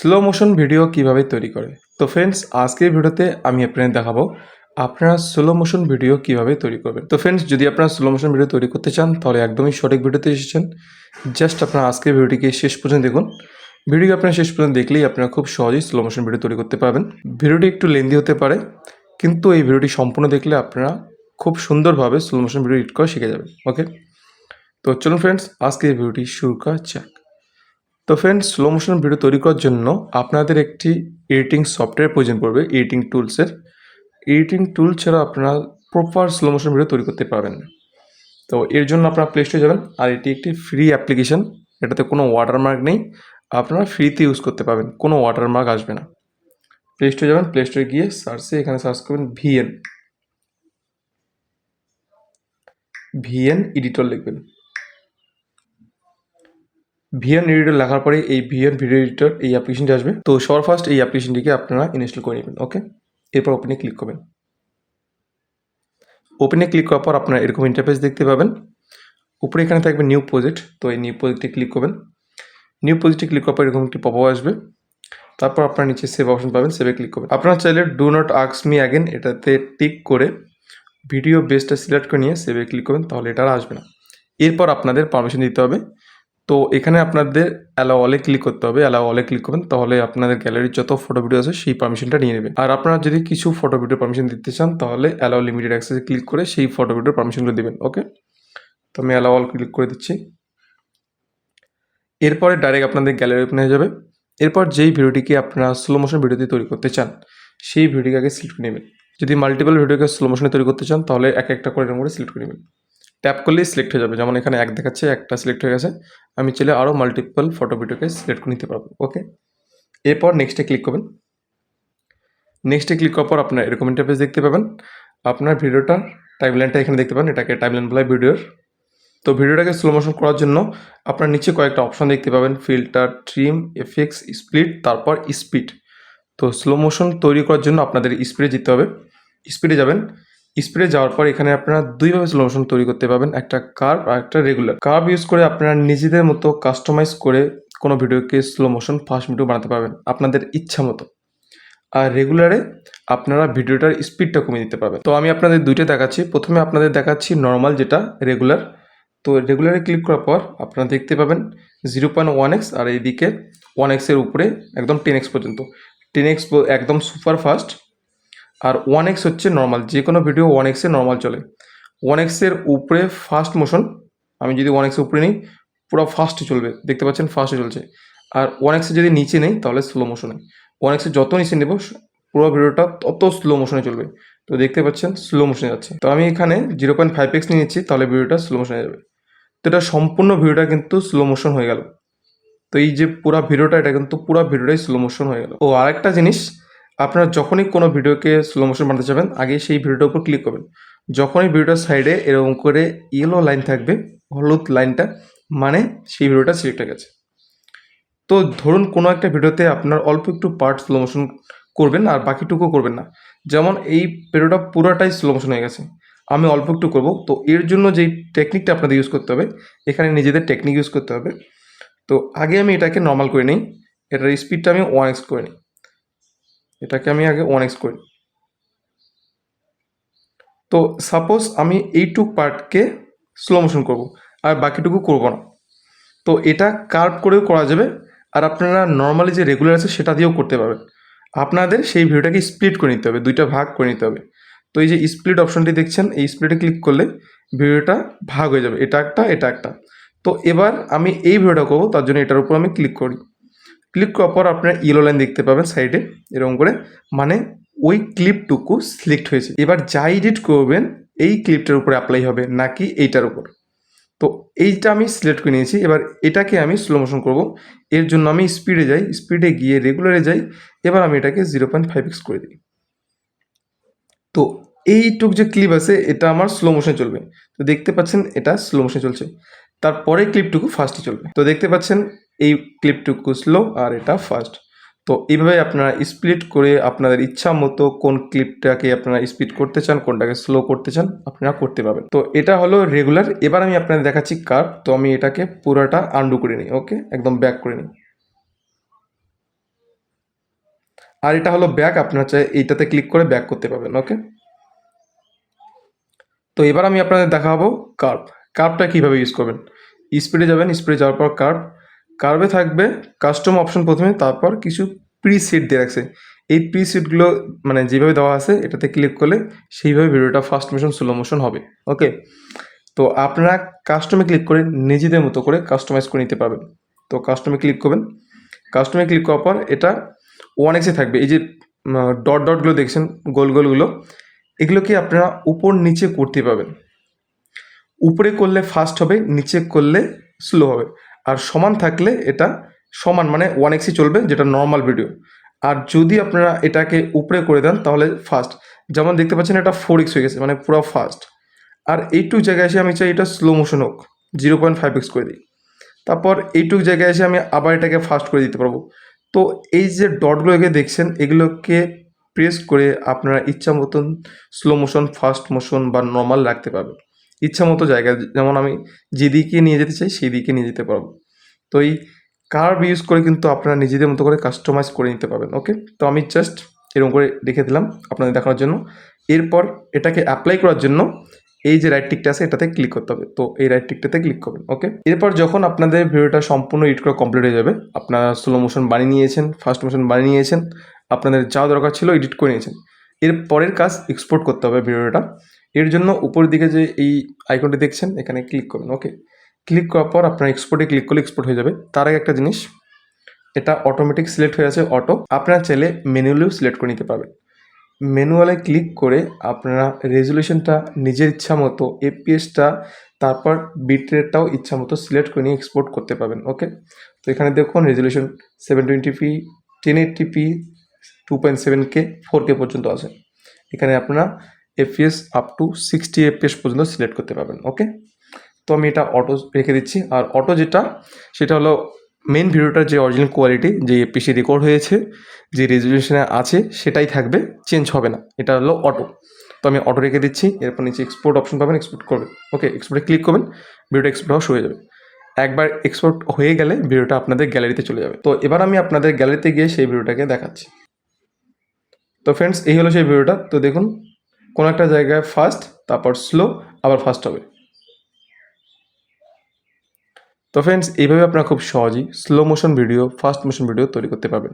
Slow motion video কীভাবে তৈরি করে? তো ফ্রেন্ডস আজকের ভিডিওতে আমি আপনাদের দেখাবো আপনারা স্লো মোশন ভিডিও কীভাবে তৈরি করবেন। তো ফ্রেন্ডস যদি আপনারা স্লো মোশন ভিডিও তৈরি করতে চান, তাহলে একদমই সঠিক ভিডিওতে এসেছেন। জাস্ট আপনারা আজকের ভিডিওটিকে শেষ পর্যন্ত দেখুন। ভিডিওকে আপনারা শেষ পর্যন্ত দেখলেই আপনারা খুব সহজেই স্লো মোশন ভিডিও তৈরি করতে পারবেন। ভিডিওটি একটু লেন্দি হতে পারে, কিন্তু এই ভিডিওটি সম্পূর্ণ দেখলে আপনারা খুব সুন্দরভাবে স্লো মোশন ভিডিও এডিট করা শিখে যাবেন। ওকে তো চলুন ফ্রেন্ডস আজকে এই ভিডিওটি শুরু করা যাক। তো ফ্রেন্ডস স্লো মোশন ভিডিও তৈরি করার জন্য আপনাদের একটি এডিটিং সফটওয়্যার প্রয়োজন পড়বে এডিটিং টুলসের এডিটিং টুল ছাড়া আপনারা প্রপার স্লো মোশন ভিডিও তৈরি করতে পারবেন তো এর জন্য আপনারা প্লে স্টোরে যাবেন, আর এটি একটি ফ্রি অ্যাপ্লিকেশন এটাতে কোনো ওয়াটারমার্ক নেই। আপনারা ফ্রিতে ইউজ করতে পারবেন, কোনো ওয়াটারমার্ক আসবে না। প্লে স্টোরে যাবেন প্লে স্টোরে গিয়ে সার্চে এখানে সার্চ করবেন ভিএন ভিএন এডিটর লিখবেন। ভিএন এডিটর লেখার পরে এই ভিএন ভিডিও এডিটর এই অ্যাপ্লিকেশনটি আসবে। তো সবার ফার্স্ট এই অ্যাপ্লিকেশনটিকে আপনারা ইনস্টল করে নেবেন ওকে এরপর ওপেনে ক্লিক করবেন। ওপেনে ক্লিক করার পর আপনারা এরকম ইন্টারফেস দেখতে পাবেন। উপরে এখানে থাকবে নিউ প্রজেক্ট তো এই নিউ প্রজেক্টে ক্লিক করবেন। নিউ প্রজেক্টে ক্লিক করার পর এরকম একটি পপ আসবে। তারপর আপনার নিচে সেভ অপশন পাবেন সেভে ক্লিক করবেন। আপনারা চাইলে ডু নট আক্স মি অ্যাগেন এটাতে টিক করে ভিডিও বেসটা সিলেক্ট করে নিয়ে সেভে ক্লিক করবেন, তাহলে এটা আর আসবে না। এরপর আপনাদের পারমিশন দিতে হবে তো এখানে আপনাদের অ্যালাও অলে ক্লিক করতে হবে অ্যালাও অলে ক্লিক করবেন, তাহলে আপনাদের গ্যালারির যত ফটো ভিডিও আছে সেই পারমিশনটা নিয়ে নেবেন। আর আপনারা যদি কিছু ফটো ভিডিও পারমিশন দিতে চান, তাহলে অ্যালাও লিমিটেড অ্যাক্সেসে ক্লিক করে সেই ফটো ভিডিওর পারমিশনগুলো দেবেন ওকে তো আমি অ্যালাও অল ক্লিক করে দিচ্ছি। এরপরে ডাইরেক্ট আপনাদের গ্যালারি ওপেন হয়ে যাবে। এরপর যেই ভিডিওটিকে আপনারা স্লো মোশন ভিডিওতে তৈরি করতে চান, সেই ভিডিওকে আগে সিলেক্ট নেবেন। যদি মাল্টিপল ভিডিওকে স্লো মোশনে তৈরি করতে চান, তাহলে এক একটা করে এরকম করে সিলেক্ট করে নেবেন। ট্যাপ করলেই সিলেক্ট হয়ে যাবে। যেমন এখানে এক দেখাচ্ছে, একটা সিলেক্ট হয়ে গেছে। আমি চাইলে আরও মাল্টিপল ফটো ভিডিওকে সিলেক্ট করে নিতে পারব ওকে এরপর নেক্সটে ক্লিক করবেন। নেক্সটে ক্লিক করার পর আপনার এরকম ইন্টারফেস দেখতে পাবেন। আপনার ভিডিওটা টাইমলাইনটা এখানে দেখতে পাবেন, এটাকে টাইমলাইন বলা ভিডিওর তো ভিডিওটাকে স্লো মোশন করার জন্য আপনার নিচে কয়েকটা অপশন দেখতে পাবেন ফিল্টার ট্রিম এফেক্টস স্প্লিট তারপর স্পিড তো স্লো মোশন তৈরি করার জন্য আপনাদের স্পিডে যেতে হবে। স্পিডে যাবেন স্পিডে যাওয়ার পর এখানে আপনারা দুইভাবে স্লো মোশন তৈরি করতে পারবেন, একটা কার্ভ আর একটা রেগুলার কার্ভ ইউজ করে আপনারা নিজেদের মতো কাস্টমাইজ করে কোনো ভিডিওকে স্লো মোশন ফাস্ট ভিডিও বানাতে পারবেন, আপনাদের ইচ্ছা মতো। আর রেগুলারে আপনারা ভিডিওটার স্পিডটা কমিয়ে দিতে পারবেন। তো আমি আপনাদের দুইটা দেখাচ্ছি। প্রথমে আপনাদের দেখাচ্ছি নর্মাল যেটা রেগুলার তো রেগুলারে ক্লিক করার পর আপনারা দেখতে পাবেন জিরো পয়েন্ট ওয়ান এক্স আর এইদিকে ওয়ান এক্সের উপরে একদম টেন এক্স পর্যন্ত। টেন এক্স একদম সুপার ফাস্ট আর ওয়ান এক্স হচ্ছে নর্মাল যে কোনো ভিডিও ওয়ান এক্সে নর্মাল চলে। ওয়ান এক্সের উপরে ফাস্ট মোশন আমি যদি ওয়ান এক্সের উপরে নিই, পুরো ফাস্টে চলবে, দেখতে পাচ্ছেন ফাস্টে চলছে। আর ওয়ান এক্সে যদি নিচে নেই, তাহলে স্লো মোশনে ওয়ান এক্সে যত নিচে নেব, পুরো ভিডিওটা তত স্লো মোশনে চলবে। তো দেখতে পাচ্ছেন স্লো মোশনে যাচ্ছে। তো আমি এখানে জিরো পয়েন্ট ফাইভ এক্স নিয়ে নিচ্ছি, তাহলে ভিডিওটা স্লো মোশনে যাবে। তো এটা সম্পূর্ণ ভিডিওটা কিন্তু স্লো মোশন হয়ে গেল। তো এই যে পুরো ভিডিওটা এটা কিন্তু পুরো ভিডিওটাই স্লো মোশন হয়ে গেল। ও, আরেকটা জিনিস আপনারা যখনই কোনো ভিডিওকে স্লো মোশন বানাতে যাবেন, আগে সেই ভিডিওটার উপর ক্লিক করবেন। যখনই ভিডিওটার সাইডে এরকম করে ইয়েলো লাইন থাকবে, হলুদ লাইনটা মানে সেই ভিডিওটা সিলেক্ট হয়ে গেছে। তো ধরুন কোনো একটা ভিডিওতে আপনার অল্প একটু পার্ট স্লো মোশন করবেন আর বাকিটুকু করবেন না। যেমন এই ভিডিওটা পুরোটাই স্লো মোশন হয়ে গেছে। আমি অল্প একটু করব। তো এর জন্য যেই টেকনিকটা আপনাদের ইউজ করতে হবে, এখানে নিজেদের টেকনিক ইউজ করতে হবে। তো আগে আমি এটাকে নর্মাল করে নিই। এটার স্পিডটা আমি ওয়ান এক্স করে নিই। এটাকে আমি আগে ওয়ান এক্স করি। তো সাপোজ আমি এইটুক পার্টকে স্লো মোশন করব, আর বাকিটুকু করব না। তো এটা কার্ভ করেও করা যাবে, আর আপনারা নর্মালি যে রেগুলার আছে সেটা দিয়েও করতে পারবেন। আপনাদের সেই ভিডিওটাকে স্প্লিট করে নিতে হবে, দুইটা ভাগ করে নিতে হবে। তো এই যে স্প্লিট অপশনটি দেখছেন, এই স্প্লিটে ক্লিক করলে ভিডিওটা ভাগ হয়ে যাবে, এটা একটা এটা একটা। তো এবার আমি এই ভিডিওটা করব, তার জন্য এটার উপর আমি ক্লিক করি। ক্লিক করার পর আপনার ইয়েলো লাইন দেখতে পাবেন সাইডে এরকম করে। মানে ওই ক্লিপটুকু সিলেক্ট হয়েছে। এবার যা এডিট করবেন, এই ক্লিপটার উপরে অ্যাপ্লাই হবে, নাকি এইটার উপর। তো এইটা আমি সিলেক্ট করে নিয়েছি। এবার এটাকে আমি স্লো মোশন করব। এর জন্য আমি স্পিডে যাই। স্পিডে গিয়ে রেগুলারে যাই। এবার আমি এটাকে জিরো পয়েন্ট ফাইভ এক্স করে দিই। তো এইটুক যে ক্লিপ আছে, এটা আমার স্লো মোশনে চলবে। তো দেখতে পাচ্ছেন, এটা স্লো মোশনে চলছে। তারপরে ক্লিপটুকু ফাস্টে চলবে। তো দেখতে পাচ্ছেন এই ক্লিপটুকু স্লো আর এটা ফাস্ট তো এইভাবে আপনারা স্প্লিট করে আপনাদের ইচ্ছা মতো কোন ক্লিপটাকে আপনারা স্পিড করতে চান, কোনটাকে স্লো করতে চান, আপনারা করতে পারবেন। তো এটা হলো রেগুলার এবার আমি আপনাদের দেখাচ্ছি কার্ভ তো আমি এটাকে পুরোটা আন্ডু করে নিই ওকে একদম ব্যাক করে নিই। আর এটা হলো ব্যাক আপনার চাই এইটাতে ক্লিক করে ব্যাক করতে পারবেন ওকে তো এবার আমি আপনাদের দেখাবো কার্ভ কার্ভটা কীভাবে ইউজ করবেন? স্পিডে যাবেন স্পিডে যাওয়ার পর কার্ভ কার্ভে থাকবে কাস্টম অপশন প্রথমে, তারপর কিছু প্রি সিট দিয়ে রাখছে। এই প্রি সিটগুলো মানে যেভাবে দেওয়া আছে, এটাতে ক্লিক করলে সেইভাবে ভিডিওটা ফাস্ট মোশন স্লো মোশন হবে। ওকে তো আপনারা কাস্টমে ক্লিক করে নিজেদের মতো করে কাস্টমাইজ করে নিতে পারবেন। তো কাস্টমে ক্লিক করবেন। কাস্টমে ক্লিক করার পর এটা ওয়ান এক্সে থাকবে। এই যে ডট ডটগুলো দেখছেন, গোল গোলগুলো এগুলোকে আপনারা উপর, নিচে করতে পাবেন উপরে করলে ফাস্ট হবে, নিচে করলে স্লো হবে। আর সমান থাকলে এটা সমান মানে ওয়ান এক্সই চলবে, যেটা নর্মাল ভিডিও আর যদি আপনারা এটাকে উপরে করে দেন, তাহলে ফাস্ট যেমন দেখতে পাচ্ছেন, এটা ফোর এক্স হয়ে গেছে মানে পুরো ফাস্ট আর এইটুক জায়গায় এসে আমি চাই এটা স্লো মোশন হোক জিরো পয়েন্ট ফাইভ এক্স করে দিই। তারপর এইটুক জায়গায় এসে আমি আবার এটাকে ফাস্ট করে দিতে পারব। তো এই যে ডটগুলোকে দেখছেন, এগুলোকে প্রেস করে আপনারা ইচ্ছা মতন স্লো মোশন ফাস্ট মোশন বা নর্মাল রাখতে পারবেন। ইচ্ছা মতো জায়গায়, যেমন আমি যেদিকে নিয়ে যেতে চাই সেই দিকে নিয়ে যেতে পারব। তো এই কার্ভ ইউজ করে কিন্তু আপনারা নিজেদের মতো করে কাস্টমাইজ করে নিতে পারবেন ওকে তো আমি জাস্ট এরকম করে রেখে দিলাম আপনাদের দেখানোর জন্য। এরপর এটাকে অ্যাপ্লাই করার জন্য এই যে রাইট টিকটা আছে এটাতে ক্লিক করতে হবে। তো এই রাইট টিকটাতে ক্লিক করবেন ওকে এরপর যখন আপনাদের ভিডিওটা সম্পূর্ণ এডিট করা কমপ্লিট হয়ে যাবে, আপনারা স্লো মোশন বানিয়ে নিয়েছেন ফাস্ট মোশন বানিয়ে নিয়েছেন, আপনাদের যা দরকার ছিল এডিট করে নিয়েছেন। এর পরের কাজ এক্সপোর্ট করতে হবে ভিডিওটা। এর জন্য উপরের দিকে যে এই আইকনটি দেখছেন, এখানে ক্লিক করবেন ওকে ক্লিক করার পর আপনার এক্সপোর্টে ক্লিক করলে এক্সপোর্ট হয়ে যাবে। তার আগে একটা জিনিস, এটা অটোমেটিক সিলেক্ট হয়ে আছে অটো আপনারা চাইলে ম্যানুয়ালিও সিলেক্ট করে নিতে পারবেন। ম্যানুয়ালে ক্লিক করে আপনারা রেজলিউশনটা নিজের ইচ্ছা মতো এপিএসটা তারপর বিট রেটটাও ইচ্ছা মতো সিলেক্ট করে নিয়ে এক্সপোর্ট করতে পারবেন ওকে তো এখানে দেখুন resolution seven twenty p ten eighty p two point seven k four k পর্যন্ত আছে। এখানে আপনারা FPS up to sixty FPS পর্যন্ত সিলেক্ট করতে পারবেন ওকে তো আমি এটা অটো রেখে দিচ্ছি, আর অটো যেটা, সেটা হলো মেন ভিডিওটার যে অরিজিনাল কোয়ালিটি যে এপিসি রেকর্ড হয়েছে, যে রেজলিউশনে আছে, সেটাই থাকবে চেঞ্জ হবে না, এটা হলো অটো তো আমি অটো রেখে দিচ্ছি, এরপর নিচে এক্সপোর্ট অপশন পাবেন এক্সপোর্ট করবেন ওকে এক্সপোর্টে ক্লিক করবেন ভিডিওটা এক্সপোর্ট হওয়া হয়ে যাবে। একবার এক্সপোর্ট হয়ে গেলে ভিডিওটা আপনাদের গ্যালারিতে চলে যাবে। তো এবার আমি আপনাদের গ্যালারিতে গিয়ে সেই ভিডিওটাকে দেখাচ্ছি। তো ফ্রেন্ডস এই হলো সেই ভিডিওটা তো দেখুন কোনো একটা জায়গায় ফাস্ট তারপর স্লো আবার ফাস্ট হবে। তো ফ্রেন্ডস এইভাবে আপনারা খুব সহজেই slow motion video fast motion video তৈরি করতে পারবেন।